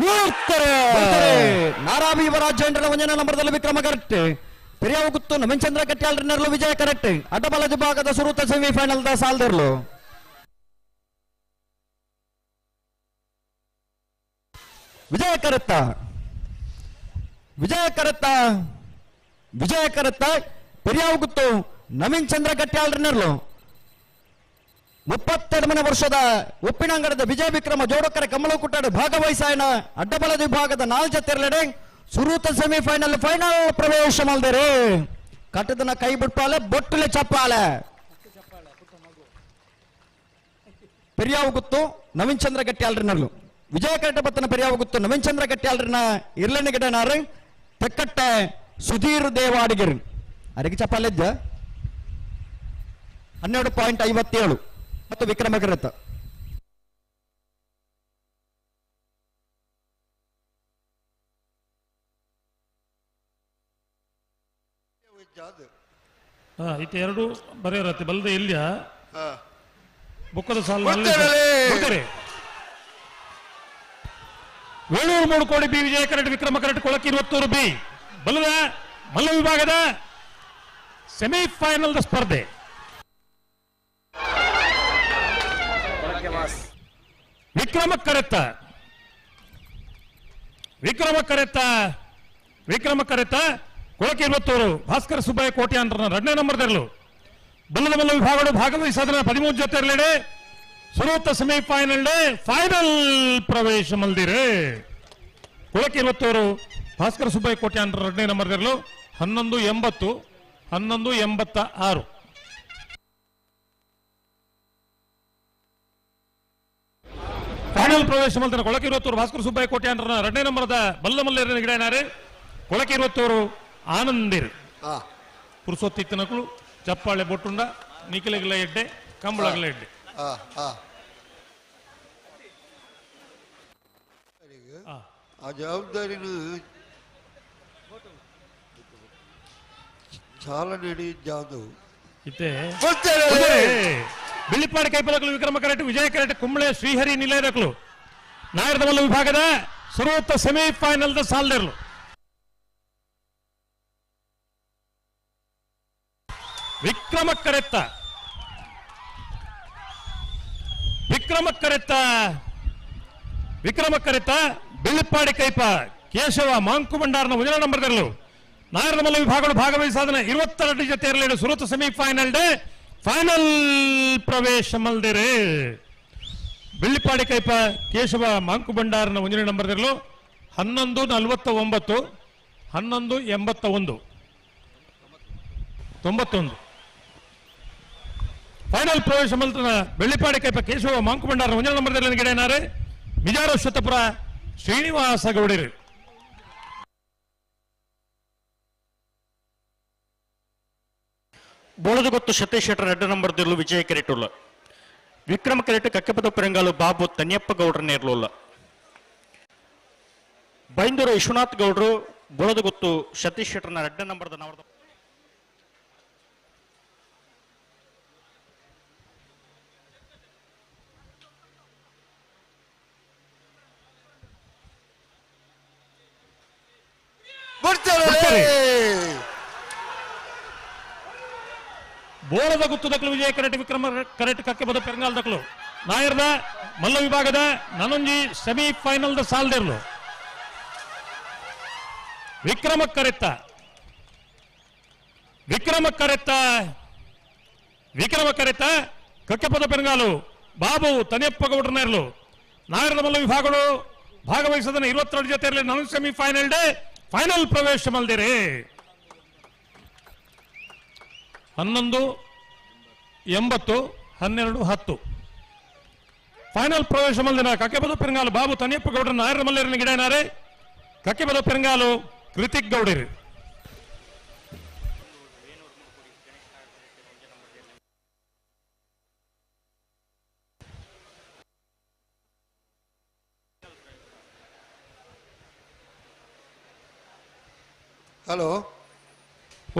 ಬರ್ತಾರೆ. ನಾರಾಬಿ ಯುವರಾಜೇಂದ್ರನ ಒಂದನೇ ನಂಬರ್ದಲ್ಲಿ ವಿಕ್ರಮ ಕರೆಕ್ಟ್. ಪೆರಿಯಾವು ಗುತ್ತು ನವೀನ್ ಚಂದ್ರ ಕಟ್ಯಾಳ್ರನ್ನರ್ಲು ವಿಜಯ ಕರೆಕ್ಟ್. ಅಡ್ಡಬಲ ವಿಭಾಗದ ಸುರುತ ಸೆಮಿಫೈನಲ್ ದ ಸಾಲ್ದಿರ್ಲು. ವಿಜಯ ಕರೆತ್ತ. ವಿಜಯ ಕರೆತ್ತ. ವಿಜಯ ಕರೆತ್ತ. ಪೆರಿಯಾವು ಗುತ್ತು ನವೀನ್ ಚಂದ್ರ ಕಟ್ಯಾಳ್ರನ್ನರ್ಲು ಮುಪ್ಪತ್ತೆರಡನೇ ವರ್ಷದ ಉಪ್ಪಿನಂಗಡದ ವಿಜಯ ವಿಕ್ರಮ, ಜೋಡಕರ ಕಮಲ ಕುಟ್ಟಾಡು ಭಾಗವಹಿಸಾಯನ ವಿಭಾಗದ ನಾಲ್ ಜತೆರ್ಲೆಡೆ ಸುರೂತ ಸೆಮಿಫೈನಲ್ ಫೈನಲ್ ಪ್ರವೇಶ ಮಾಡಿದರೆ. ಕಟ್ಟದನ ಕೈ ಬಿಟ್ಪಾಲೆ, ಬೊಟ್ಟಲೆ ಚಪ್ಪಾಲೆ ಪೆರಿಯಾವು ಗುತ್ತು, ನವೀನ್ ಚಂದ್ರ ಗಟ್ಟಿಯಾಳ್ರಿನರ್ಲು ವಿಜಯ ಕರೆಕ್ಟ್ ಬತ್ತನ ಪೆರಿಯಾವು ಗುತ್ತು, ನವೀನ್ ಚಂದ್ರ ಗಟ್ಟಿಯಾಳ್ರಿನ ಇರ್ಲನೆ ಗಿಡನಾರು. ತೆಕ್ಕಟ್ಟೆ ಸುಧೀರ್ ದೇವಾಡಿಗರು. ಅರಿಗೆ ಚಪ್ಪಾಲೆ ಹನ್ನೆರಡು ಪಾಯಿಂಟ್ ಐವತ್ತೇಳು. ಮತ್ತು ವಿಕ್ರಮ ಕರೆತ ಹಾ ಇಟ್ಟು ಎರಡು ಬರೆಯರತ್ತೆ ಬಲ್ಲದೆ ಇಲ್ಯ? ಹಾ. ಬುಕ್ಕದ ಸಾಲು ವೇಳೂರು ಮೂರು ಬಿ ವಿಜಯ ಕರಡ್ ವಿಕ್ರಮ ಕರಡ್ ಕೊಳಕ್ಕೆ ಇವತ್ತೂರು ಬಿ. ಬಲ್ಲದ ಮಲ್ಲ ವಿಭಾಗದ ಸೆಮಿಫೈನಲ್ ಸ್ಪರ್ಧೆ. ವಿಕ್ರಮ ಕರೆತ. ವಿಕ್ರಮ ಕರೆತ. ವಿಕ್ರಮ ಕರೆತ. ಕೊಳಕೆ ಇವತ್ತೂರು ಭಾಸ್ಕರ ಸುಬ್ಬಯ್ಯ ಕೋಟೆ ಅಂತ ಎರಡನೇ ನಂಬರ್ ತೆರಲು ಬಲ್ಲದ ಬಲ್ಲ ವಿಭಾಗಗಳು ಭಾಗವಹಿಸಿದ ಪದಿಮೂರು ಜೊತೆ ಇರಲಿಡೆ ಸುರೂತ ಸೆಮಿಫೈನಲ್ ಡೇ ಫೈನಲ್ ಪ್ರವೇಶ ಮಲ್ದಿರೆ. ಕೊಳಕೆ ಇವತ್ತೂರು ಭಾಸ್ಕರ ಸುಬ್ಬಯ್ಯ ಕೋಟೆ ಅಂತ ಎರಡನೇ ನಂಬರ್ ತೆರಲು ಹನ್ನೊಂದು ಎಂಬತ್ತು, ಹನ್ನೊಂದು ಎಂಬತ್ತ ಆರು. ಫೈನಲ್ ಪ್ರವೇಶ ಮಲ್ತನ ಕೊಳಕೆ ಇರುವತ್ತೂರು ಭಾಸ್ಕರ ಸುಬ್ಬಯ್ಯ ಕೋಟೆ ಅಂತ ಎರಡನೇ ನಂಬರ್ದ ಬಲ್ಲ ಮಲ್ಲೇರಿನ ಗಿಡ ಕೊಳಕೆ ಇರುವತ್ತೂರು ಆನಂದಿರ್ ಹಾ. ಪುರುಸೊತ್ತಿತ್ತನಕಲು ಚಪ್ಪಾಳೆ ಬೊಟ್ಟುಂಡ ನಿಖಿಲಗಿಲ ಎಡ್ಡೆ ಕಂಬಳಗಲ ಎಡ್ಡೆ. ಆ. ಜವಾಬ್ದಾರಿನ ಚಾಲನೆ ಜಾದು ಇತ್ತೆ. ಬಿಳಿಪಾಡಿ ಕೈಪಲಕಲು ವಿಕ್ರಮ ಕರೆಟ್, ವಿಜಯ ಕರೆಟ್, ಕುಂಬಳೆ, ಶ್ರೀಹರಿ ನಿಲಯದಕಲು ನಾಯರದ ಮಲ್ಲ ವಿಭಾಗದ ಸರ್ವೋತ್ತ ಸೆಮಿಫೈನಲ್ದ ಸಾಲ್ದರ್ಲು ವಿಕ್ರಮ ಕರೆತ್ತ. ವಿಕ್ರಮ ಕರೆತ್ತ. ವಿಕ್ರಮ ಕರೆತ್ತ ಬಿಳಿಪಾಡಿ ಕೈಪ, ಕೇಶವ, ಮಾಂಕು ಭಂಡಾರನ ಉಜಲ ನಂಬರ್ ತರಲು ನಾಯರದ ಮಲ್ಲ ವಿಭಾಗಗಳು ಭಾಗವಹಿಸಾದನ ಇರುವತ್ತೆರಡು ಜೊತೆ ಇರಲಿ ಸುರತ ಸೆಮಿಫೈನಲ್ ಡೇ ಫೈನಲ್ ಪ್ರವೇಶ ಮಲ್ದಿರೆ. ಬೆಳ್ಳಿಪಾಡಿ ಕೈಪ ಕೇಶವ ಮಾಂಕು ಭಂಡಾರನ ಒಂದನೇ ನಂಬರ್ ಇರಲು ಹನ್ನೊಂದು ನಲವತ್ತ ಒಂಬತ್ತು ಹನ್ನೊಂದು ಎಂಬತ್ತ ಒಂದು ತೊಂಬತ್ತೊಂದು. ಫೈನಲ್ ಪ್ರವೇಶ ಮಲ್ತನ ಬೆಳ್ಳಿಪಾಡಿ ಕೈಪ ಕೇಶವ ಮಾಂಕು ಭಂಡಾರನ ಒಂದನೇ ನಂಬರ್ ಗಿಡ ಏನಾರೆ ಮಿಜಾರ ಶತಪುರ ಶ್ರೀನಿವಾಸ ಗೌಡರು. ಬೋಳದ ಗೊತ್ತು ಸತೀಶ್ ಶೆಟ್ಟರ್ ಎರಡು విజయ ಕೆರೆಟುಲ್ಲ ವಿಕ್ರಮ ಕೆರೆಟ್ ಕಕ್ಕಪದ ಪೆರಂಗಾಲು ಬಾಬು ತನ್ಯಪ್ಪ ಗೌಡ್ರನ್ನ ಇರ್ಲಿಲ್ಲ ಬೈಂದೂರು ವಿಶ್ವನಾಥ್ ಗೌಡ್ರು ಬೋಳದ ಗೊತ್ತು ಸತೀಶ್ ಶೆಟ್ಟರ್ನ ಎರಡನೇ ನಂಬರ್ದ ನಾವರ್ದ ಬರ್ತಾರೆ. ಬೋಳದ ಗುತ್ತು ದಕ್ಕಲು ವಿಜಯ ಕರೆಟ್ ವಿಕ್ರಮ ಕರೆಟ್ ಕಕ್ಕೆ ಬದ ಪೆರಂಗಾಲ್ ದಕ್ಕಲು ನಾಯರ್ದ, ಮಲ್ಲ ವಿಭಾಗದ ನನೊಂಜಿ ಸೆಮಿಫೈನಲ್ ದ ಸಾಲ್ದಿರ್ಲು. ವಿಕ್ರಮ ಕರೆತ್ತ. ವಿಕ್ರಮ ಕರೆತ್ತ. ವಿಕ್ರಮ ಕರೆತ್ತ. ಕಕ್ಕೆಪದ ಪೆರಂಗಾಲು. ಬಾಬು ತನಿಯಪ್ಪ ಗೌಡ್ರನ ಇರಲು ನಾಯರದ, ಮಲ್ಲ ವಿಭಾಗಗಳು ಭಾಗವಹಿಸದ ಇರುವತ್ತೆರಡು ಜೊತೆ ಇರಲಿ ನನ್ನ ಸೆಮಿಫೈನಲ್ ಡೇ ಫೈನಲ್ ಪ್ರವೇಶ ಮಲ್ದಿರಿ. ಹನ್ನೊಂದು ಎಂಬತ್ತು ಹನ್ನೆರಡು ಹತ್ತು. ಫೈನಲ್ ಪ್ರವೇಶ ಮಲ್ದಿನ ಕಕ್ಕೆಬದ ಪೆರಂಗಾಲು ಬಾಬು ತನಿಯಪ್ಪ ಗೌಡರ ನಾಯರ ಮಲ್ಲೇರಿನ ಗಿಡನಾರೆ ಕಕ್ಕೆಬದ ಪೆರಂಗಾಲು ಕೃತಿಕ್ ಗೌಡರಿ. ಹಲೋ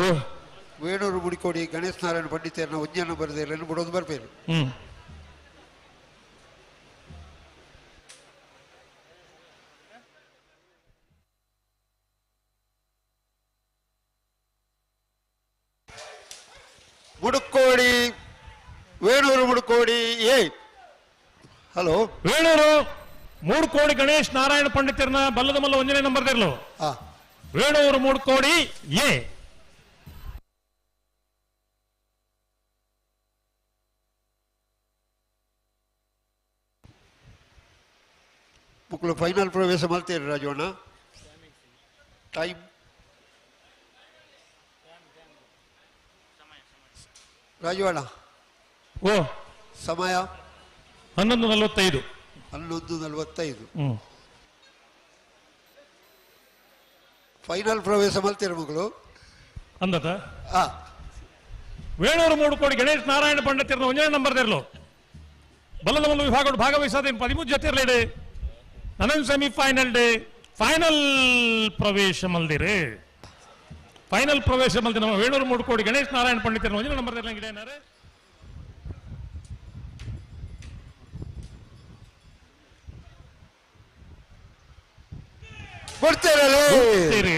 ಓ ವೇಣೂರು ಮುಡಿಕೋಡಿ ಗಣೇಶ್ ನಾರಾಯಣ ಪಂಡಿತರನ್ನ ಒಂಜನ ಬರೆದಿರಲಿ ಬಿಡೋದು ಬರಬೇಕು ಮುಡುಕೋಡಿ ವೇಣೂರು ಮುಡುಕೋಡಿ ಏ ಹಲೋ ವೇಣೂರು ಮೂರು ಕೋಡಿ ಗಣೇಶ್ ನಾರಾಯಣ ಪಂಡಿತರನ್ನ ಬಲ್ಲದ ಮಲ್ಲ ಒಂಜನೇ ನಂಬರ್ ವೇಣೂರು ಮೂರು ಕೋಡಿ ಏ ಮಕ್ಕಳು ಫೈನಲ್ ಪ್ರವೇಶ ಮಾಡ್ತೀರಿ ರಾಜವಣ್ಣ ಟೈಮ್ ರಾಜವಣ್ಣ ಓ. ಸಮಯ ಹನ್ನೊಂದು ನಲವತ್ತೈದು. ಹನ್ನೊಂದು ನಲವತ್ತೈದು. ಫೈನಲ್ ಪ್ರವೇಶ ಮಾಡ್ತೀರ ಮಗಳು ಅಂದತ ಹಾ ವೇಣೂರು ಮೂಡುಕೋಡಿ ಗಣೇಶ್ ನಾರಾಯಣ ಪಂಡತಿರ್ನ ಒಂದೇ ನಂಬರ್ ನಂಬರ್ದಿರ್ಲು. ಬಲ್ಲದ ಒಂದು ವಿಭಾಗಗಳು ಭಾಗವಹಿಸಾದ ಪದಿಮೂರು ಜೊತೆ ಇರಲಿ ನನ್ನ ಸೆಮಿಫೈನಲ್ ಡೇ ಫೈನಲ್ ಪ್ರವೇಶ ಮಲ್ದಿರಿ ಫೈನಲ್ ಪ್ರವೇಶ ಮಲ್ದಿ ನಮ್ಮ ವೇಣೂರು ಮೂರು ಕೋಡಿ ಗಣೇಶ್ ನಾರಾಯಣ ಪಂಡಿತರ ಒಂದಿನ ನಂಬರ್ ಏನಾರೆ? ಕೊಡ್ತೀರಲ್ಲ? ಸೇರಿ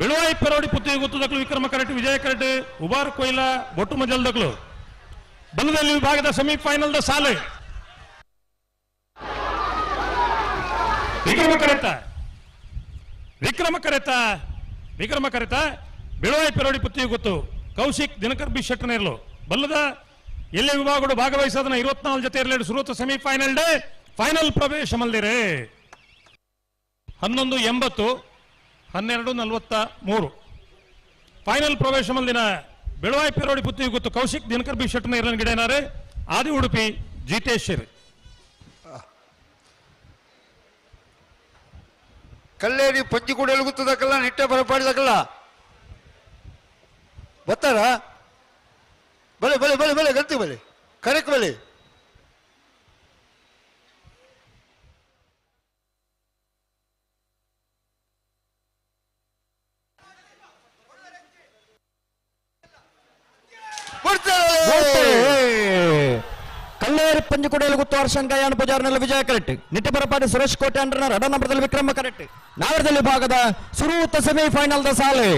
ಬೆಳುವಾಯಿ ಪೆರೋಡಿ ಪುತ್ತಿಗೆ ಗೊತ್ತದಕ್ಲು ವಿಕ್ರಮ ಕರಟ್ ವಿಜಯ ಕರಟ್ ಉಬಾರ್ ಕೊಯ್ಲ ಬೊಟ್ಟು ಮಜಲ್ದಕ್ಲು ಬಲದಲ್ಲಿ ವಿಭಾಗದ ಸೆಮಿಫೈನಲ್ ದ ಸಾಲೆ. ವಿಕ್ರಮ ಕರೆತ. ವಿಕ್ರಮ ಕರೆತ. ವಿಕ್ರಮ ಕರೆತ. ಬೆಳುವಾಯಿ ಪೆರೋಡಿ ಪುತ್ತಿಗೆ ಗೊತ್ತು. ಕೌಶಿಕ್ ದಿನಕರ್ ಬಿ ಶೆಟ್ಟನ ಇರಲು. ಬಲ್ಲದ ಎಲ್ಲೆ ವಿಭಾಗಗಳು ಭಾಗವಹಿಸೋದನ್ನ ಇರುವತ್ನಾಲ್ಕು ಜೊತೆ ಇರಲಿ ಸುರತ ಸೆಮಿಫೈನಲ್ ಡೇ. ಫೈನಲ್ ಪ್ರವೇಶ ಮಲ್ದಿರೆ. ಹನ್ನೊಂದು ಎಂಬತ್ತು, ಹನ್ನೆರಡು ನಲವತ್ತ ಮೂರು. ಫೈನಲ್ ಪ್ರವೇಶ ಮಲ್ಲಿನ ಬೆಳವಾಯಿ ಪೆರೋಡಿ ಪುತ್ತಿ ಗೊತ್ತು. ಕೌಶಿಕ್ ದಿನಕರ್ ಬಿ ಶೆಟ್ಟನ ಗಿಡ ಗಿಡೇನಾರೆ ಆದಿ ಉಡುಪಿ ಜಿತೇಶ್ವರಿ. ಕಲ್ಲೇರಿ ಪಂಚಿ ಕೂಡ ಎಲುಗುತ್ತದಕ್ಕಲ್ಲ ನಿಟ್ಟೆ ಬರಪಾಡಿದಕ್ಕಲ್ಲ ಬತ್ತಾರ ಬಲೆ ಬಲೆ ಬಲೆ ಬಲೆ, ಗಂತಿ ಬಲೆ, ಕರೆಕ್ ಬಲೆ. ಕೊಡ್ತಾರೆ ಕಲ್ಲೇರಿ ಪಂಜುಕುಡಿಯಲ್ಲಿ ಗುತ್ತು ಹರ್ಷನ್ ಪೂಜಾರಿನಲ್ಲಿ ಪೂಜಾರ್ನಲ್ಲಿ ವಿಜಯ ಕರೆಕ್ಟ್ ನಿಟ್ಟಪರಪಾಡಿ ಸುರೇಶ್ ಕೋಟೆ ಅಂಡ್ರನ ರಡ ನಂಬರದಲ್ಲಿ ವಿಕ್ರಮ ಕರೆಕ್ಟ್ ನಾಗರದಲ್ಲಿ ಭಾಗದ ಸುರೂತ ಸೆಮಿಫೈನಲ್ ದ ಸಾಲೆ.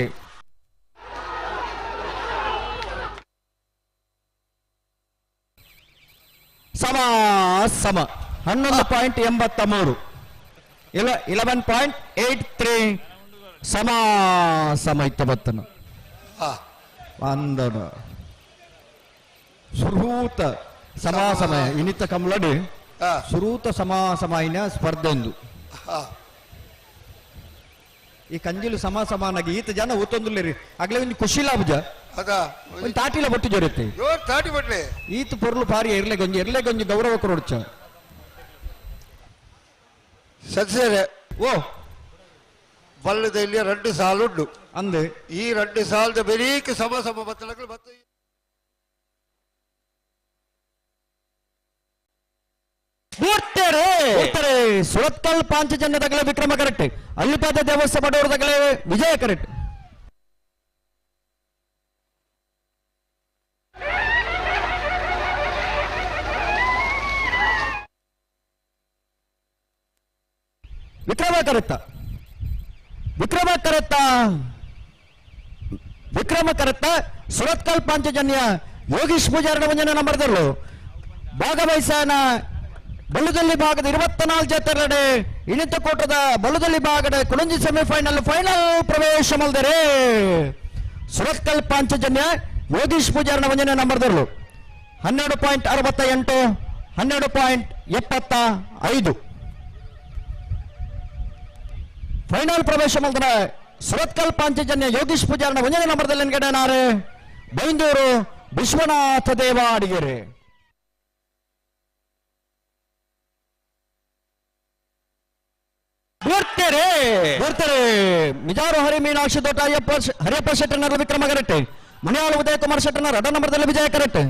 ಸಮ ಸಮ. ಹನ್ನೊಂದು ಪಾಯಿಂಟ್ ಎಂಬತ್ತ ಮೂರು ಇಲ್ಲ ಇಲೆವೆನ್ ಪಾಯಿಂಟ್ ಏಟ್ ತ್ರೀ. ಸಮ ಸಮ ಇತ್ತು ಬತ್ತನು ಅಂದನು ಸುರೂತ. ಸಮಾಸಮಯ. ಇನಿತ ಕಮಲಡೆ. ಸುರೂತ ಸಮಾಸಮಾಯಿನ ಸ್ಪರ್ಧೆಂದು. ಈ ಕಂಜಿಲು ಸಮಾಸಮಾನಾಗಿ ಈತ ಜನ ಓತೊಂದುಲ್ಲೇರಿ. ಆಗ್ಲೇ ಒಂದು ಖುಷಿ ಲಾಭಜ ಒಂದು ತಾಟಿಲ ಬಟ್ಟು ಜೊರತ್ತೆ. ತಾಟಿ ಬಟ್ಲೆ. ಈತ ಪೊರ್ಲು ಪಾರಿ ಎರ್ಲೆ ಗಂಜಿ ಎರ್ಲೆ ಗಂಜಿ ಗೌರವ ಕೊರೊಡ್ಚ ಸದಸ್ಯರೇ ಓ. ಬಲ್ಲದಲ್ಲಿ ರೆಂಡು ಸಾಲು ಉಂಡು ಅಂದೆ. ಈ ರೆಂಡು ಸಾಲದ ಬೆರೀಕ್ ಸಮ ಸಮ ಬತ್ತಲಗಳು ಬತ್ತ ಒಟ್ಟಾರೆ ಸುರತ್ಕಲ್ ಪಾಂಚಜನ್ಯ ತಗಲೇ ವಿಕ್ರಮ ಕರೆಕ್ಟ್. ಅಲ್ಲಿಪಾದ ದೇವಸ್ಥಾನ ಬಡವರು ತಗಲೇ ವಿಜಯ ಕರೆಕ್ಟ್. ವಿಕ್ರಮ ಕರೆತ್ತ. ವಿಕ್ರಮ ಕರೆತ್ತ. ವಿಕ್ರಮ ಕರೆತ್ತ. ಸುರತ್ಕಲ್ ಪಾಂಚಜನ್ಯ ಯೋಗೀಶ್ ಪೂಜಾರನ ಮುಂಜಾನೆ ನಂಬರ್ದಲ್ಲು. ಭಾಗವಹಿಸನ ಬಲ್ಲುದಲ್ಲಿ ಭಾಗದ ಇರುವತ್ತ ನಾಲ್ಕು ಜೊತೆ ಕೋಟದ ಬಲುದಲ್ಲಿ ಭಾಗದ ಕುಳಂಜಿ ಸೆಮಿಫೈನಲ್ ಫೈನಲ್ ಪ್ರವೇಶ ಮಲ್ದರೆ ಸುರತ್ಕಲ್ ಪಾಂಚಜನ್ಯ ಯೋಗೀಶ್ ಪೂಜಾರನ ವಂಜನೆ ನಂಬರ್ದರು ಹನ್ನೆರಡು ಪಾಯಿಂಟ್ ಅರವತ್ತ ಎಂಟು ಹನ್ನೆರಡು ಪಾಯಿಂಟ್ ಎಪ್ಪತ್ತ ಐದು ಫೈನಲ್ ಪ್ರವೇಶ ಮಲ್ದರೆ ಸುರತ್ಕಲ್ ಪಾಂಚಜನ್ಯ ಯೋಗೀಶ್ ಪೂಜಾರನ ವಂಜನೆ ನಂಬರ್ದಲ್ಲಿ ಎನ್ಗಡೆನಾರೆ ಬೈಂದೂರು ವಿಶ್ವನಾಥ ದೇವ ಅಡಿಗೆರೆ. ಬರ್ತಾರೆ. ಬರ್ತಾರೆ. ಮಿಜಾರು ಹರಿ ಮೀನಾಕ್ಷಿ ದೊಡ್ಡ ಅಯ್ಯಪ್ಪ ಹರಿಯಪ್ಪ ಶೆಟ್ಟನರ ವಿಕ್ರಮ ಕರೆಕ್ಟ್ ಮನೆಯಾಳು ಉದಯ ಕುಮಾರ್ ಶೆಟ್ಟನ ರಡ ನಂಬರ್ದಲ್ಲಿ ವಿಜಯ ಕರೆಕ್ಟ್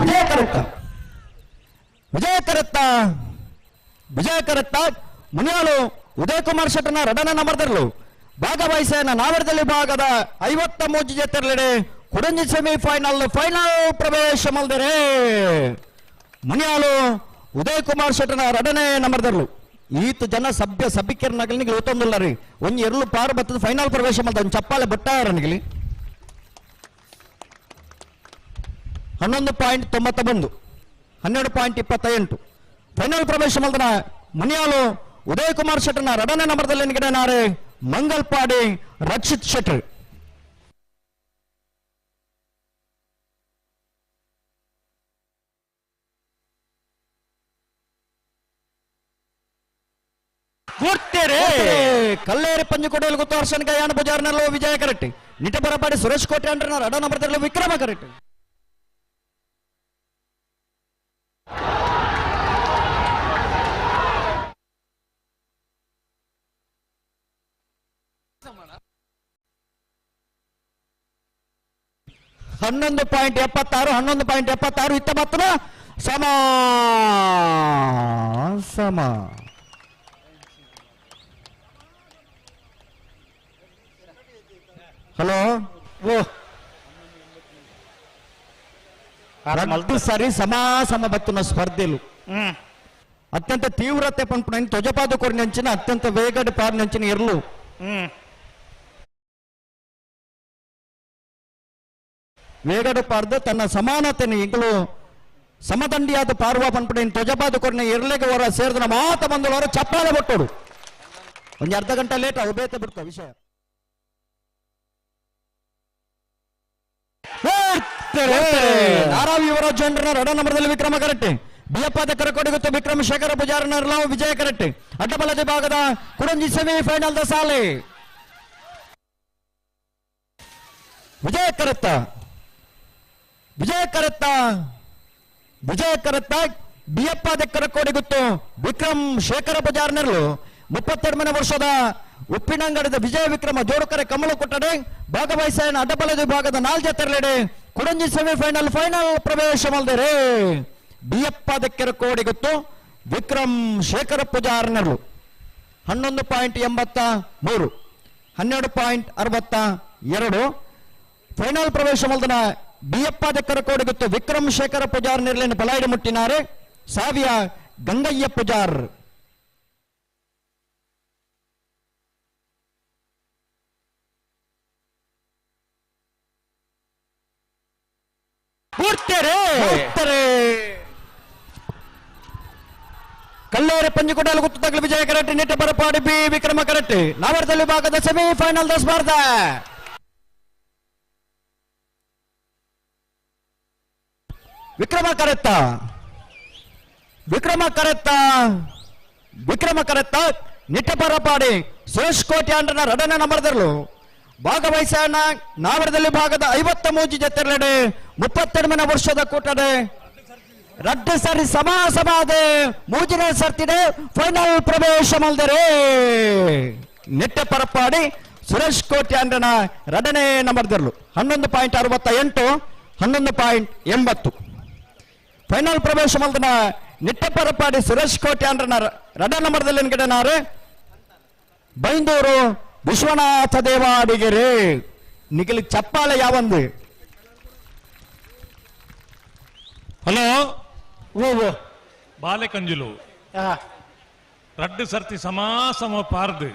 ವಿಜಯ ಕರೆಕ್ಟ್ ವಿಜಯ ಕರೆತ್ತ ವಿಜಯ ಕರೆತ್ತ ಮನೆಯಾಳು ಉದಯ ಕುಮಾರ್ ಶೆಟ್ಟನ ರಡನ ನಂಬರ್ದರ್ಲು ಭಾಗವಹಿಸ ನಾವರದಲ್ಲಿ ಭಾಗದ ಐವತ್ತ ಮೂಜು ಜೊತೆರ್ಲೆಡೆ. ಸೆಮಿಫೈನಲ್ ಫೈನಲ್ ಪ್ರವೇಶ ಮಲ್ದರೆ ಮುನಿಯಾಳು ಉದಯ್ ಕುಮಾರ್ ಶೆಟ್ಟನ ರಡನೆ ನಂಬರ್ದರ್ಲು ಈತ ಜನ ಸಭ್ಯ ಸಭಿಕರ ನಗಲಿಗೆ ಗೊತ್ತೊಂದಿಲ್ಲ ರೀ. ಒಂದ್ ಎರಡು ಪಾರು ಬತ್ತದ ಫೈನಲ್ ಪ್ರವೇಶ ಮಾಡ್ದ ಒಂದ್ ಚಪ್ಪಾಳೆ ಬಟ್ಟಾರನಿಗೆ ಹನ್ನೊಂದು ಪಾಯಿಂಟ್ ತೊಂಬತ್ತ ಬಂದು ಹನ್ನೆರಡು ಪಾಯಿಂಟ್ ಇಪ್ಪತ್ತ ಎಂಟು ಫೈನಲ್ ಪ್ರವೇಶ ಮಾಡಿದ ಮುನಿಯಾಲು ಉದಯ್ ಕುಮಾರ್ ಶೆಟ್ಟರ್ನ ಎರಡನೇ ನಂಬರ್ದಲ್ಲಿ ನಿಗಡನಾರೆ ಮಂಗಲ್ಪಾಡಿ ರಕ್ಷಿತ್ ಶೆಟ್ರ್. ಕಲ್ಲೇರಿ ಪಂಜುಕೋಟೆಯಲ್ಲಿ ಗುತ್ತವರ್ಷನ್ಗೆ ಯಾನ ಬಜಾರ್ನಲ್ಲೂ ವಿಜಯ ಕರೆಕ್ಟ್ ನಿಟಬರಪಾಡಿ ಸುರೇಶ್ ಕೋಟೆ ಅಂಡ್ರೆ ಎರಡ ನಂಬರ್ದಲ್ಲಿ ವಿಕ್ರಮ ಕರೆಕ್ಟ್ ಹನ್ನೊಂದು ಪಾಯಿಂಟ್ ಎಪ್ಪತ್ತಾರು ಹನ್ನೊಂದು ಪಾಯಿಂಟ್ ಎಪ್ಪತ್ತಾರು ಇತ್ತ ಮಾತ್ರ ಸಮ ಸಮ ಹಲೋ ಓ ರದ್ದು ಸರಿ ಸಮಾಸಮ ಬತ್ತಿನ ಸ್ಪರ್ಧೆಲು ಹ್ಮ್ ಅತ್ಯಂತ ತೀವ್ರತೆ ಪಂಪನ ಧ್ವಜಪಾದ ಕೊರಿನಂಚಿನ ಅತ್ಯಂತ ವೇಗದ ಪಾರಿನಂಚಿನ ಇರಲು ಹ್ಮ್ ವೇಗದ ಪಾರ್ದ ತನ್ನ ಸಮಾನತೆಯನ್ನು ಈಗಲೂ ಸಮದಂಡಿಯಾದ ಪಾರುವ ಪಂಪನ ಧ್ವಜಪಾದ ಕೊರಿನ ಇರ್ಲಿಗೆ ಹೊರ ಸೇರಿದ ಮಾತ ಬಂದಳು ಹೊರ ಚಪ್ಪಾಳೆ ಬಿಟ್ಟೋಡು ಒಂದು ಅರ್ಧ ಗಂಟೆ ಲೇಟ್ ಬೇತ ಬಿಡ್ಕೋ ವಿಷಯ ನಾರಾವ್ ಯುವರಾಜ್ ಜನರ ಎರಡ ನಂಬರ್ದಲ್ಲಿ ವಿಕ್ರಮ ಕರೆಕ್ಟ್ ಬಿಯಪ್ಪಾದ ಕರಕೊಡಿಗುತ್ತ ವಿಕ್ರಮ ಶೇಖರ ಪೂಜಾರನರ್ಲ ವಿಜಯ ಕರೆಕ್ಟ್ ಅಡ್ಡಬಲದಿ ಭಾಗದ ಕುಡಂಜಿ ಸೆಮಿ ಫೈನಲ್ ದ ಸಾಲೆ. ವಿಜಯ ಕರತ್ತ. ವಿಜಯ ಕರತ್ತ. ವಿಜಯ ಕರತ್ತ. ಬಿಯಪ್ಪಾದ ಕರಕೋಡಿಗುತ್ತು ವಿಕ್ರಮ್ ಶೇಖರ ಬಜಾರ್ನರ್ಲು ಮುಪ್ಪತ್ತೆರಡನೇ ವರ್ಷದ ಉಪ್ಪಿನಂಗಡದ ವಿಜಯ ವಿಕ್ರಮ ಜೋಡುಕರೆ ಕಮಲ ಕೊಟ್ಟಡೆ ಭಾಗವಹಿಸ ಅಡ್ಡಬಲದ ವಿಭಾಗದ ನಾಲ್ಜೆ ತೆರಳೆಡೆ ಕುಡಂಜಿ ಸೆಮಿಫೈನಲ್ ಫೈನಲ್ ಪ್ರವೇಶ ಮಲ್ದರೆ ಕೋಡಿ ಗೊತ್ತು. ವಿಕ್ರಮ್ ಶೇಖರ ಪೂಜಾರ್ನರು. ಹನ್ನೊಂದು ಪಾಯಿಂಟ್ ಎಂಬತ್ತ ಮೂರು. ಹನ್ನೆರಡು ಪಾಯಿಂಟ್ ಅರವತ್ತ ಎರಡು. ಫೈನಲ್ ಪ್ರವೇಶ ಮಲ್ದನ ಕೋಡಿ ಗೊತ್ತು. ವಿಕ್ರಮ್ ಶೇಖರ ಪೂಜಾರ್ ನಿರ್ಲಿನ ಬಲಾಯಿಡಿ ಮುಟ್ಟಿನಾರೆ ಸಾವಿಯ ಗಂಗಯ್ಯ ಪೂಜಾರ್ ಕೂಡ್ತೇರೆ ಹೋಗ್ತಾರೆ. ಕಲ್ಲೇರೆ ಪಂಜುಕೊಡಲು ಗುತ್ತು ತಗಲು ವಿಜಯ ಕರಟ್ಟಿ ನಿಟ್ಟ ಬರಪಾಡಿ ಬಿ ವಿಕ್ರಮ ಕರಟ್ಟಿ ನಾವರದಲ್ಲಿ ಭಾಗದ ಸೆಮಿಫೈನಲ್ ದ ಸ್ಪರ್ಧೆ. ವಿಕ್ರಮ ಕರೆತ್ತ. ವಿಕ್ರಮ ಕರೆತ್ತ. ವಿಕ್ರಮ ಕರೆತ್ತ. ನಿಟ್ಟ ಬರಪಾಡಿ ಸುರೇಶ್ ಕೋಟಿ ಅಂಡ್ರನ ರಡನ ನಂಬರ್ದರ್ಲು ಭಾಗವಹಿಸೋಣ. ನಾವರದಲ್ಲಿ ಭಾಗದ ಐವತ್ತ ಮೂಜಿ ಜೊತೆಲೆಡೆ ಮುಪ್ಪತ್ತೆರಡನೇ ವರ್ಷದ ಕೂಟದೆ. ರಡ್ಡು ಸರಿ ಸಮ ಸಮಾದೆ ಮೂಜಿನ ಸರ್ತಿದೆ ಫೈನಲ್ ಪ್ರವೇಶ ಮಲ್ದರೆ ನೆಟ್ಟ ಪರಪಾಡಿ ಸುರೇಶ್ ಕೋಟೆ ಅಂಡನ ನಂಬರ್ ನಂಬರ್ದರ್ಲು ಹನ್ನೊಂದು ಪಾಯಿಂಟ್ ಅರವತ್ತ ಎಂಟು ಹನ್ನೊಂದು ಪಾಯಿಂಟ್ ಎಂಬತ್ತು. ಫೈನಲ್ ಪ್ರವೇಶ ಮಲ್ದನ ನಿಟ್ಟ ಪರಪಾಡಿ ಸುರೇಶ್ ಕೋಟೆ ಅಂಡ್ರನ ರಡ ನಂಬರ್ದಲ್ಲಿ ಎನ್ಗಡೆನಾರೆ ಬೈಂದೂರು ವಿಶ್ವನಾಥ ದೇವಾಡಿಗೆರೆ. ನಿಗಲಿ ಚಪ್ಪಾಳೆ ಯಾವಂದು? ಹಲೋ? ಓ ಓ ಬಾಲೆಕಂಜುಲು ಆ, ರಡ್ಡು ಸರ್ತಿ ಸಮಾಸಮ ಪಾರ್ದು